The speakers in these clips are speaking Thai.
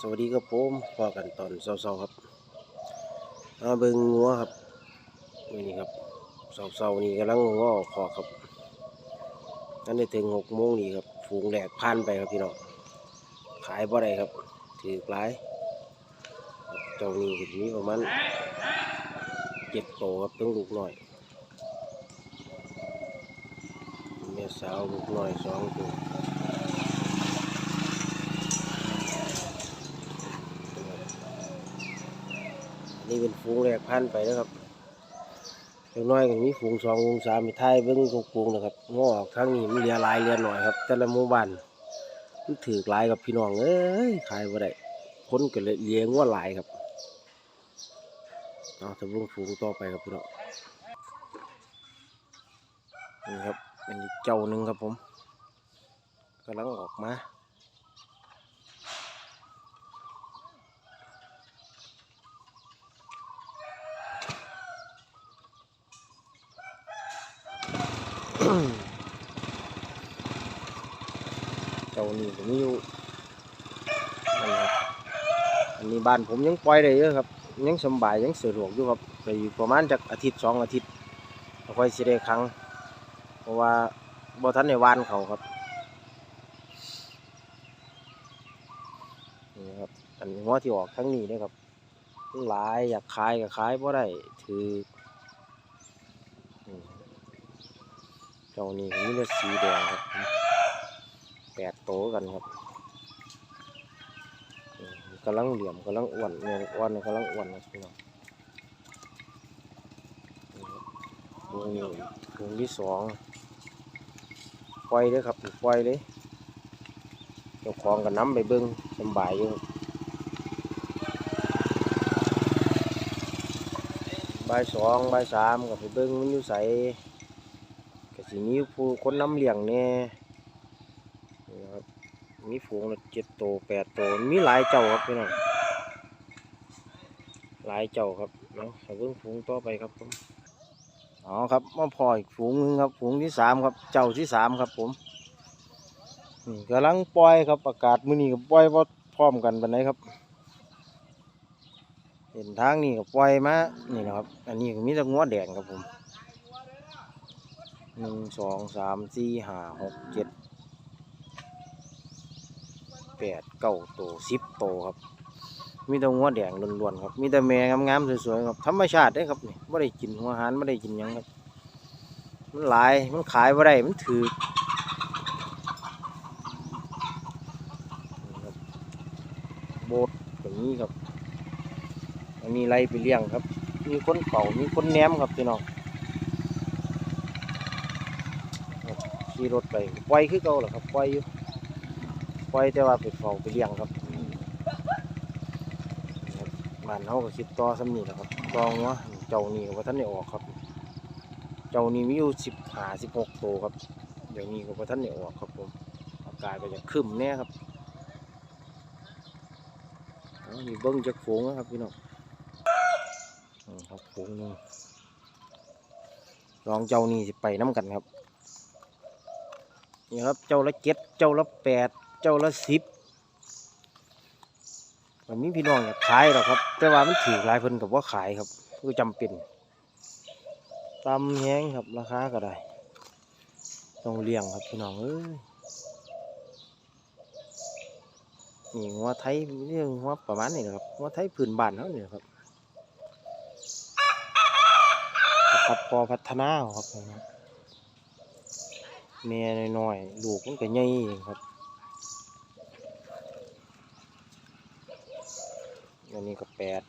สวัสดีครับผมพอกันตอนเช้าๆครับมาเบิ่งงัวครับนี่ครับเช้าๆนี่กำลังงวอคอครับนั่นได้ถึงหกโมงนี่ครับฝูงแหลกพันไปครับพี่น้องขายบ่ได้ครับ ถือหลายเจ้านี่ก็มีประมาณเจ็ดโตครับต้องลูกหน่อยแม่สาวลูกหน่อยสองตัว นี่เป็นฝูงแรกพันไปนะครับเล็กน้อยก็มีฝูงสองฝูงสามมีท้ายเบิ้งกฝูงนะครับงอออกทางนี้มีเรือลายเรือหน่อยครับ แต่ละหมู่บ้านมันถือลายกับพี่น้องเอ้ยขายบ่ได้คนก็เลยเลี้ยงว่าหลายครับเอาจะเบิ่งฝูงต่อไปครับพี่น้องนี่ครับเป็นอีกเจ้าหนึ่งครับผมกำลังออกมา เจ้านี่ผมอยู่อันนี้บ้านผมยังปล่อยได้เยอะครับ ยังสบายยังสะดวกอยู่ครับไปอยู่ประมาณจากอาทิตย์สองอาทิตย์ค่อยสิได้ครั้ง เพราะว่าบ่ทันในวานเขาครับนี่ครับอันนี้หัวที่ออกทั้งนี้เด้อครับมันหลายอยากขายก็ขายบ่ได้ถือ เจ้านี่มีแต่สีแดงครับแปดโตกันครับกำลังเหลี่ยมกำลังอ้วนเนี่ยอ้วนกำลังอ้วนนะพี่น้องวงนี้วงที่สองปล่อยเลยครับปล่อยเลยเจ้าของกับน้ำไปเบิ้งสำบายอยู่บ่ายสองใบสามกับไปเบิ้งมันอยู่ใส สีนี้ผู้คนน้ำเลี้ยงเนี่ยนะครับมีฝูงเจ็ดตัวแปดตัวมีหลายเจ้าครับพี่น้องหลายเจ้าครับเนาะเบิ่งฝูงต่อไปครับผมอ๋อครับมาพออีกฝูงนึงครับ ฝูงที่สามครับ เจ้าที่สามครับ ผมนี่กำลังปล่อยครับอากาศมื้อนี้ก็ปล่อยพพร้อมกันปานครับ เห็นทางนี่ก็ปล่อยมานี่นะครับ อันนี้ก็มีแต่งัวแดงครับผม หนึ่งสองสามสี่ห้าหกเจ็ดแปดเก้าโตสิบโตครับ มีแต่หัวแดงล้วนๆครับมีแต่แม่งามๆสวยๆครับธรรมชาติเด้ครับนี่ไม่ได้กินหัวหารไม่ได้กินยังครับ มันหลายมันขายไม่ได้มันถือโบสถ์แบบนี้ครับอันนี้ไล่ไปเลี้ยงครับ มีคนเป่ามีคนแหนมครับพี่น้องครับ ขี่รถไปปล่อยคือเก่าเหรอครับปล่อยอยู่ปล่อยแต่ว่าไปเฝ้าไปเลี้ยงครับบ้านเขาก็คิดต่อสำนีแหละครับต่อหัวเจ้านี่ก็บ่ท่านได้ออกครับ เจ้านี่มีอยู่สิบหาสิบหกตัวครับ เดี๋ยวนี้ก็บ่ท่านได้ออกครับผมอากาศก็จะครึ้มแน่ครับเอานี่เบิ้งจากฝูงนะครับพี่น้องครับฝูงนึงลองเจ้านี่สิไปน้ำกันครับ นี่ครับ เจ้าละเจ็ดเจ้าละแปดเจ้าละสิบมันมีพี่น้องอยากขายหรอกครับ แต่ว่ามันถือหลายเพิ่นกับว่าขายครับคือจำเป็นตำแห้งครับราคาก็ได้ต้องเลี้ยงครับพี่น้องเอ้ยนี่หัวไทยเรื่องหัวประมาณนี้นะครับหัวไทยพื้นบ้านเขาเนี่ยครับครับปอพัฒนาครับ แม่น้อยๆลูกมันก็ใหญ่ครับ อันนี้ก็แปด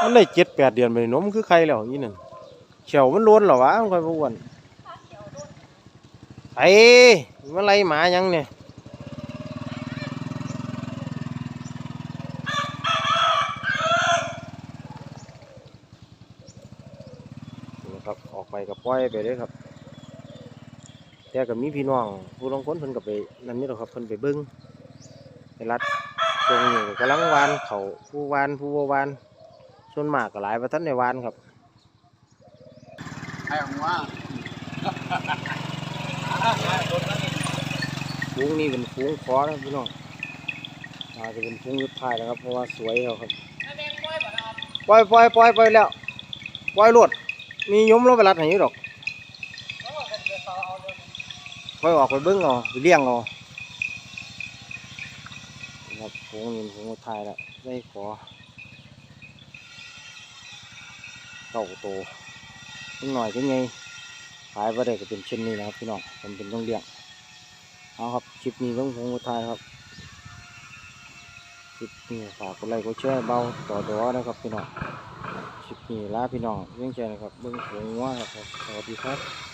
มันได้เจ็ดแปดเดือนไปนมคือใครแล้วอีนั่นเขียวมันล้นเหรอวะมันค่อยบอ้วนไอ้มันไล่หมายังเนี่ย ครับ ออกไปกับปล่อยไปเลยครับแต่ก็มีพี่น้องผู้ลางคนเพิ่นก็ไปนั่นนี่หรอกครับเพิ่นไปเบิ้งไปรัดตรงนี้กำลังวานเขาผู้วานผู้บ่วานส่วนมากก็หลายประทันในวานครับไอ้หัวฟูงนี่เป็นฟูงคอนะพี่น้องอาจจะเป็นฟูงสุดท้ายนะครับ เพราะว่าสวยแล้วครับปล่อยปล่อยปล่อยปล่อยแล้วปล่อยรวด มียมลงไปรัดให้อยู่ดอกปล่อยออกไปเบิ้งเอาไปเลี้ยงเอาครับฟูงนี่เป็นฟูงสุท้ายแล้วได้ขอเต่าโตนิดหน่อยเป็ไงขายไปได้ก็เป็นเช่นนี้นะครับพี่น้องผมเป็นต้องเลี้ยงเอาครับคลิปนี้ต้องคงทายครับคลิปนี้ฝากกดไลค์กดแชร์เบาต่อดอนะครับพี่น้อง คลิปนี้ลาพี่น้องเรื่องแชร์นะครับเบื้องสูงว่าครับ สวัสดีครับ